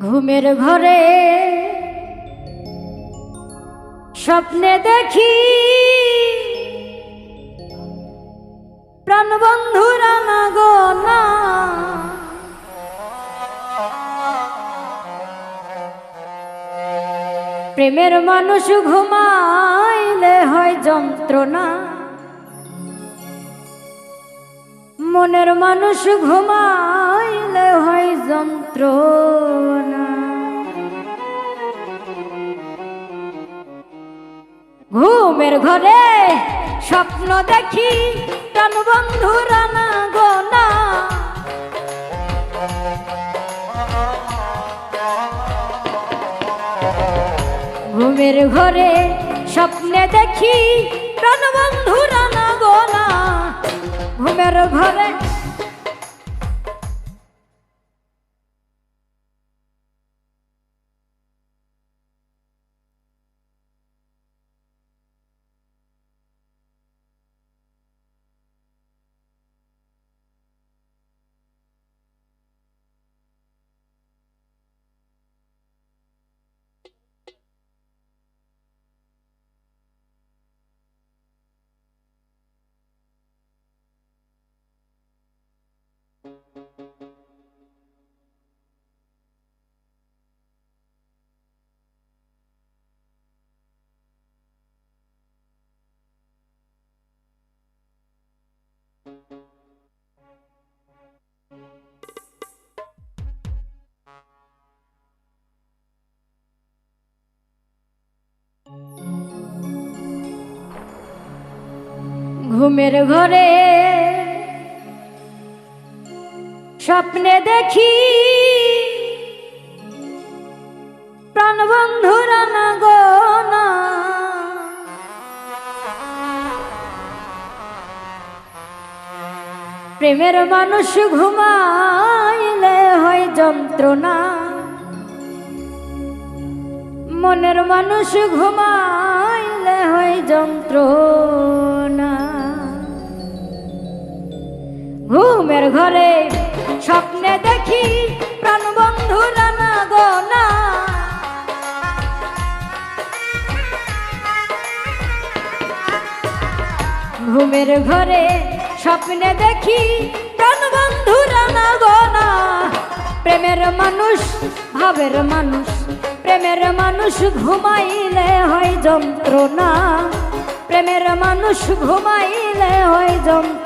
ঘুমের ঘরে স্বপ্নে দেখি প্রাণবন্ধুরা না গো, না। প্রেমের মানুষ ঘুমাইলে হয় যন্ত্রণা। মনের মানুষ ঘুমাইলে হয় যন্ত্রণা। ঘুমের ঘরে স্বপ্ন দেখি, প্রাণ বন্ধুরা না গো না ঘুমের ঘরে স্বপ্নে দেখি, প্রাণ বন্ধুরা না গো না ঘুমের ঘরে ঘুমের ঘরে স্বপ্নে দেখি প্রাণবন্ধুরা না গো, না। প্রেমের মানুষ ঘুমাইলে হয় যন্ত্রণা। মনের মানুষ ঘুমাইলে হয় যন্ত্রণা। ঘুমের ঘরে স্বপ্নে দেখি প্রাণ বন্ধুরা না গো, না। ঘুমের ঘরে স্বপ্নে দেখি প্রাণ বন্ধুরা না গো, না। প্রেমের মানুষ, ভাবের মানুষ, প্রেমের মানুষ ঘুমাইলে হয় যন্ত্রণা। প্রেমের মানুষ ঘুমাইলে হয় যন্ত্রণা।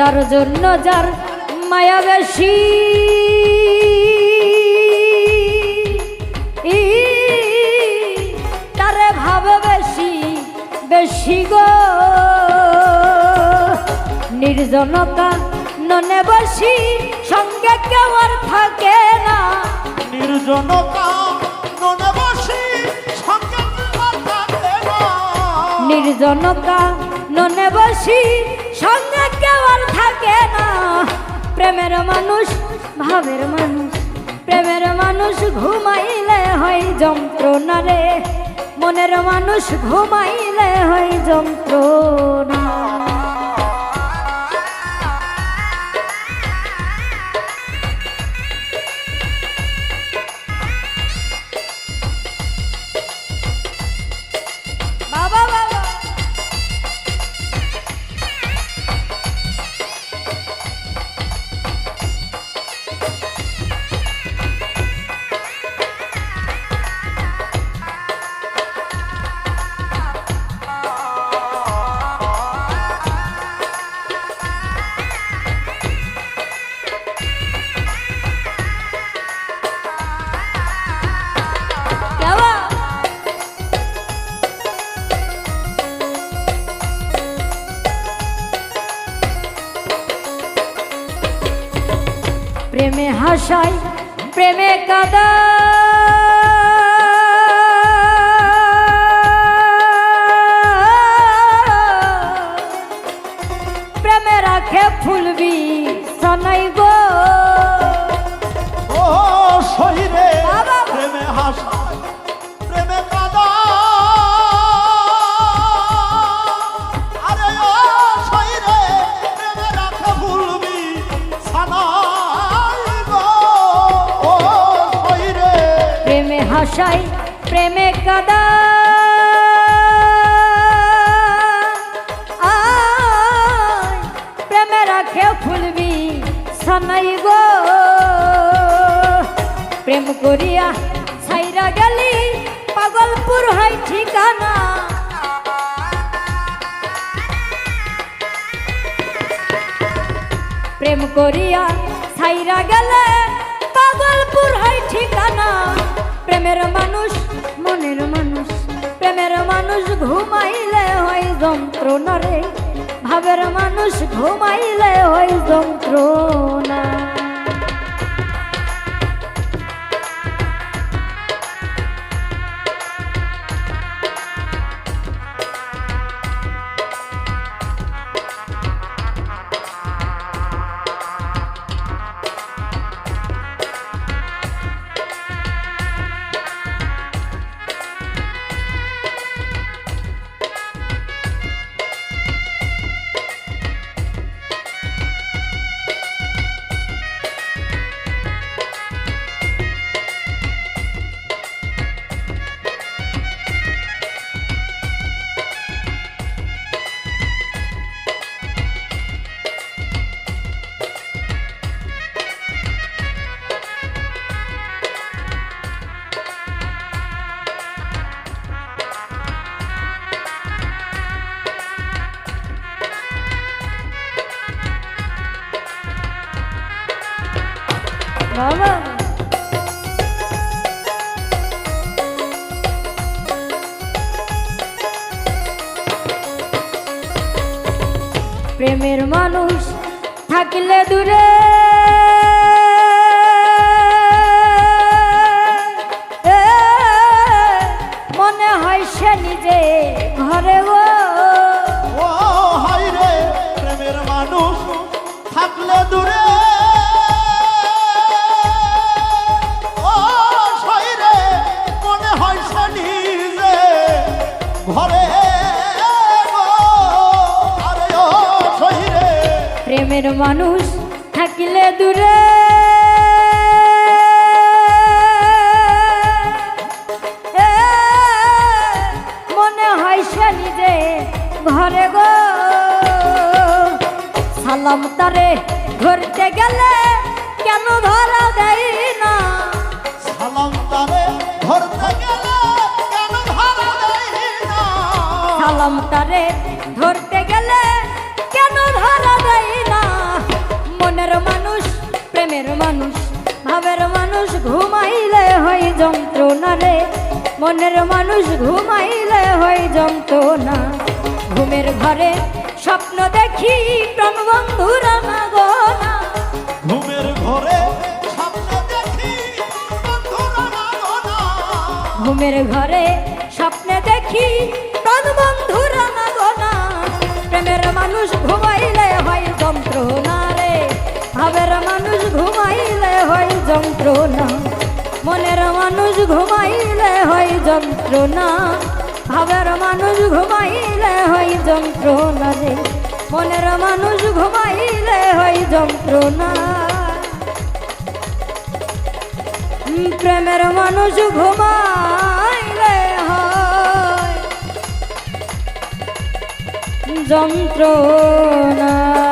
যার জন্য যার মায়া বেশি। ই, তারে ভাবে বেশি বেশি গো। নির্জনতা ননে বসি সঙ্গে কেউ আর থাকে না। নির্জনতা ননে বসি সঙ্গে তোমার থাকে না। নির্জনতা ননে বসি সঙ্গে কেউ না। প্রেমের মানুষ, ভাবের মানুষ। প্রেমের মানুষ ঘুমাইলে হয় যন্ত্রণা রে মনের মানুষ ঘুমাইলে হয় যন্ত্রণা। প্রেমে হাসাই প্রেমে কাদা হাসাই প্রেমে কাদা। প্রেমে রাখে ফুলবি সনাই গো প্রেম করিয়া ছাইরা গেলি, পাগলপুর হয় ঠিকানা। প্রেম করিয়া ছাইরা গেলে, পাগলপুর হয় ঠিকানা। প্রেমের মানুষ, মনের মানুষ। প্রেমের মানুষ ঘুমাইলে হয় যন্ত্রণা রে ভাবের মানুষ ঘুমাইলে হয় যন্ত্রণা বাবা। প্রেমের মানুষ থাকলে দূরে। প্রেমের মানুষ থাকিলে দূরে। মনে হয় সে নিজে ঘরে গো। সালাম তারে ধরতে গেলে কেন ধরা দেয় না? সালাম তারে ধরতে গেলে কেন ধরা দেয় না? সালাম তারে ধরতে মানুষ ভাবের মানুষ ঘুমাইলে হয় যন্ত্রণা রে মনের মানুষ ঘুমাইলে হয় যন্ত্রণা। ঘুমের ঘরে স্বপ্ন দেখি প্রাণ বন্ধুরা না না। ঘুমের ঘরে স্বপ্ন দেখি বন্ধুরা না না। ঘুমের ঘরে স্বপ্নে দেখি প্রাণ বন্ধুরা না গো না। প্রেমের মানুষ ঘুমাইলে হয় যন্ত্রণা রে ভাবের মানুষ হয় যন্ত্রণা। মনের মানুষ ঘুমাইলে হয় যন্ত্রণা। ভাবের মানুষ ঘুমাইলে হয় যন্ত্রণা রে। মনের মানুষ ঘুমাইলে হয় যন্ত্রণা। প্রেমের মানুষ ঘুমাইলে হয় যন্ত্রণা।